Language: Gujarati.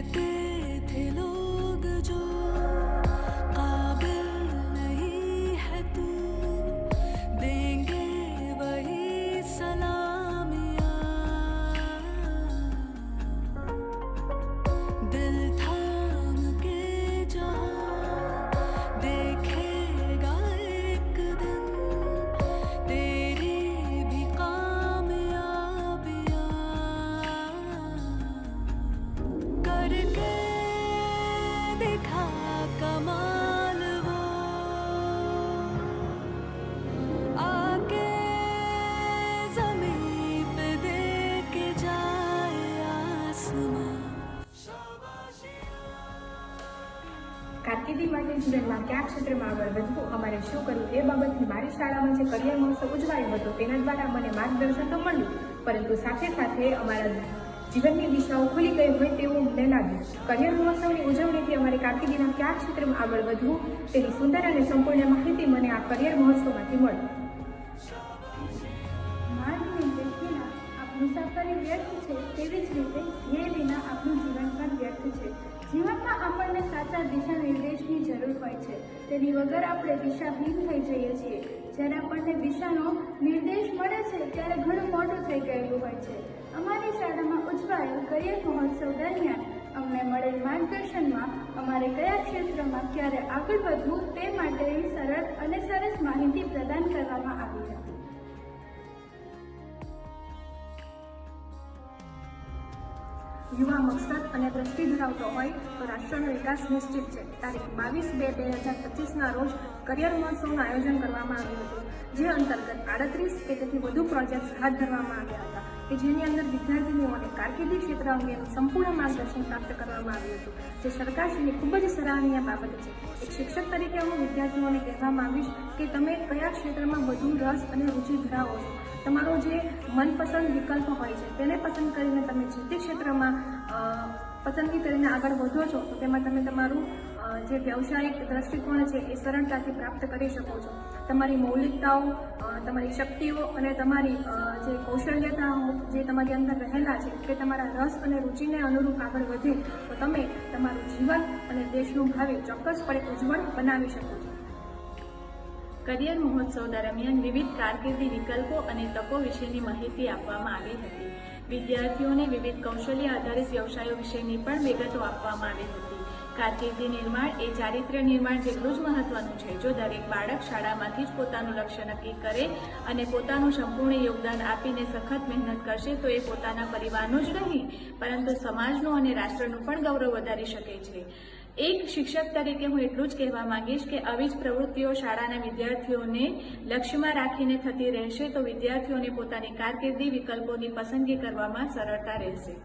कहते કારકિર્દી માટે જીવનમાં કયા ક્ષેત્રમાં આગળ વધવું, અમારે શું કરવું એ બાબતથી મારી શાળામાં જે કરિયર મહોત્સવ ઉજવાયો હતો તેના દ્વારા મને માર્ગદર્શન તો મળ્યું, પરંતુ સાથે સાથે અમારા જીવનની દિશાઓ ખુલી ગઈ હોય તેવું મને લાગ્યું કરિયર મહોત્સવની ઉજવણીથી અમારે કારકિર્દીના કયા ક્ષેત્રમાં આગળ વધવું તેની સુંદર અને સંપૂર્ણ માહિતી મને આ કરિયર મહોત્સવમાંથી મળી. માર્ગની વ્યક્તિના મુસાફરી વ્યર્થ છે તેવી જ રીતે ધ્યેય વિના આપણું જીવન પણ વ્યર્થ છે. જીવનમાં આપણને સાચા દિશા નિર્દેશની જરૂર હોય છે. તેની વગર આપણે દિશાહીન થઈ જઈએ છીએ. જ્યારે આપણને દિશાનો નિર્દેશ મળે છે, ત્યારે ઘણું મોટું થઈ ગયેલું હોય છે. કરિયર મહોત્સવ દરમિયાન અમને મળેલ માર્ગદર્શનમાં અમારે કયા ક્ષેત્રમાં ક્યારે આગળ વધવું તે માટેની સરળ અને સરસ માહિતી પ્રદાન કરવામાં આવી હતી. યુવા મકસદ અને દ્રષ્ટિ ધરાવતો હોય તો રાષ્ટ્રનો વિકાસ નિશ્ચિત છે. તારીખ બાવીસ બે બે હજાર પચીસના રોજ કરિયર મહોત્સવનું આયોજન કરવામાં આવ્યું હતું, જે અંતર્ગત આડત્રીસ કે તેથી વધુ પ્રોજેક્ટ્સ હાથ ધરવામાં આવ્યા હતા. કે જેની અંદર વિદ્યાર્થીનીઓને કારકિર્દી ક્ષેત્ર અંગેનું સંપૂર્ણ માર્ગદર્શન પ્રાપ્ત કરવામાં આવ્યું હતું. જે સરકારશ્રીની ખૂબ જ સરાહનીય બાબત છે. એક શિક્ષક તરીકે હું વિદ્યાર્થીઓને કહેવા માંગીશ કે તમે કયા ક્ષેત્રમાં વધુ રસ અને રુચિ ધરાવો છો. તમારો જે મનપસંદ વિકલ્પ હોય છે, તેને પસંદ કરીને તમે જે તે ક્ષેત્રમાં પસંદગી કરીને આગળ વધો છો, તો તેમાં તમે તમારું જે વ્યવસાયિક દ્રષ્ટિકોણ છે એ સરળતાથી પ્રાપ્ત કરી શકો છો. તમારી મૌલિકતાઓ તમારી શક્તિઓ અને તમારી જે કૌશલ્યતાઓ જે તમારી અંદર રહેલા છે તે તમારા રસ અને રુચિને અનુરૂપ આગળ વધે, તો તમે તમારું જીવન અને દેશનું ભાવિ ચોક્કસપણે ઉજ્જવળ બનાવી શકો છો. કરિયર મહોત્સવ દરમિયાન વિવિધ કારકિર્દી વિકલ્પો અને તકો વિશેની માહિતી આપવામાં આવી હતી. વિદ્યાર્થીઓને વિવિધ કૌશલ્ય આધારિત વ્યવસાયો વિશેની પણ વિગતો આપવામાં આવી હતી. કારકિર્દી નિર્માણ એ ચારિત્ર્ય નિર્માણ જેટલું જ મહત્વનું છે. જો દરેક બાળક શાળામાંથી જ પોતાનું લક્ષ્ય નક્કી કરે અને પોતાનું સંપૂર્ણ યોગદાન આપીને સખત મહેનત કરશે, તો એ પોતાના પરિવારનું જ નહીં, પરંતુ સમાજનું અને રાષ્ટ્રનું પણ ગૌરવ વધારી શકે છે. એક શિક્ષક તરીકે હું એટલું જ કહેવા માંગીશ કે આવી જ પ્રવૃત્તિઓ શાળાના વિદ્યાર્થીઓને લક્ષ્યમાં રાખીને થતી રહેશે, તો વિદ્યાર્થીઓને પોતાની કારકિર્દી વિકલ્પોની પસંદગી કરવામાં સરળતા રહેશે.